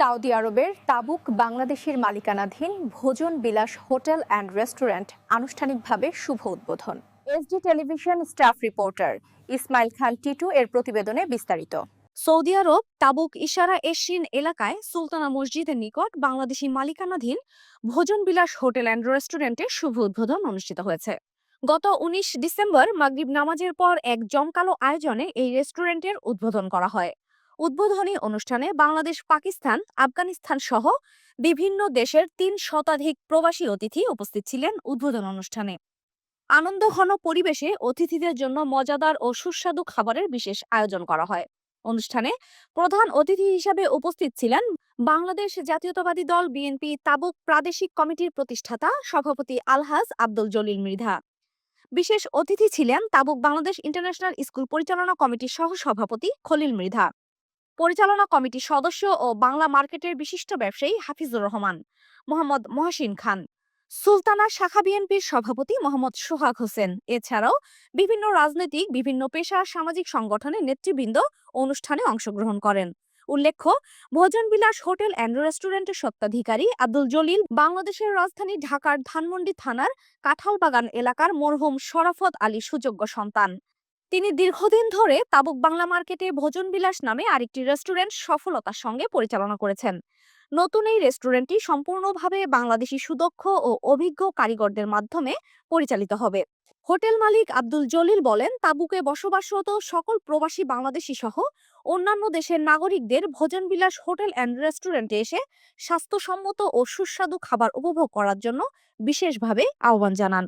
Saudi আরবের তাবুক বাংলাদেশের মালিকানাধীন ভোজন বিলাস হোটেল অ্যান্ড রেস্টুরেন্ট আনুষ্ঠানিকভাবে শুভ উদ্বোধন। SD television staff reporter Ismail Khan Titu এর প্রতিবেদনে বিস্তারিত। সৌদি আরব তাবুক ইশারা এশিয়ান এলাকায় সুলতানা মসজিদের নিকট বাংলাদেশি মালিকানাধীন ভোজন বিলাস হোটেল অ্যান্ড রেস্টুরেন্টের শুভ উদ্বোধন অনুষ্ঠিত হয়েছে। গত উনিশ ডিসেম্বর মাগরিব নামাজের পর এক জমকালো আয়োজনে এই রেস্টুরেন্টের উদ্বোধন করা হয়। উদ্বোধনী অনুষ্ঠানে বাংলাদেশ, পাকিস্তান, আফগানিস্তান সহ বিভিন্ন দেশের তিন শতাধিক প্রবাসী অতিথি উপস্থিত ছিলেন উদ্বোধন অনুষ্ঠানে। আনন্দঘন পরিবেশে অতিথিদের জন্য মজাদার ও সুস্বাদু খাবারের বিশেষ আয়োজন করা হয়। অনুষ্ঠানে প্রধান অতিথি হিসাবে উপস্থিত ছিলেন বাংলাদেশ জাতীয়তাবাদী দল, বিএনপি, তাবুক প্রাদেশিক কমিটির প্রতিষ্ঠাতা সভাপতি আলহাজ আব্দুল জলিল মৃধা বিশেষ অতিথি ছিলেন তাবুক বাংলাদেশ ইন্টারন্যাশনাল স্কুল পরিচালনা কমিটির সহ সভাপতি খলিল মৃধা পরিচালনা কমিটির সদস্য ও বাংলা মার্কেটের বিশিষ্ট ব্যবসায়ী হাফিজুর রহমান, মোহাম্মদ মহসিন খান। সুলতানা শাখা বিএনপির সভাপতি মোহাম্মদ সোহাগ হোসেন। এছাড়াও বিভিন্ন রাজনৈতিক, বিভিন্ন পেশা সামাজিক সংগঠনের নেতৃবৃন্দ অনুষ্ঠানে অংশগ্রহণ করেন। উল্লেখ্য ভোজন বিলাস হোটেল অ্যান্ড রেস্টুরেন্টের সত্ত্বাধিকারী আব্দুল জলিল, বাংলাদেশের রাজধানী ঢাকার ধানমন্ডি থানার কাঁঠালবাগান এলাকার মরহুম শরাফত আলী সুযোগ্য সন্তান। তিনি দীর্ঘদিন ধরে তাবুক বাংলা মার্কেটে ভোজন বিলাস নামে আরেকটি রেস্টুরেন্ট সফলতার সঙ্গে পরিচালনা করেছেন। নতুন এই রেস্টুরেন্টটি সম্পূর্ণভাবে বাংলাদেশি সুদক্ষ ও অভিজ্ঞ কারিগরদের মাধ্যমে পরিচালিত হবে। হোটেল মালিক আব্দুল জলিল বলেন, তাবুকে বসবাসরত সকল প্রবাসী বাংলাদেশি সহ অন্যান্য দেশের নাগরিকদের ভোজন বিলাস হোটেল অ্যান্ড রেস্টুরেন্টে এসে স্বাস্থ্যসম্মত ও সুস্বাদু খাবার উপভোগ করার জন্য বিশেষভাবে আহ্বান জানান।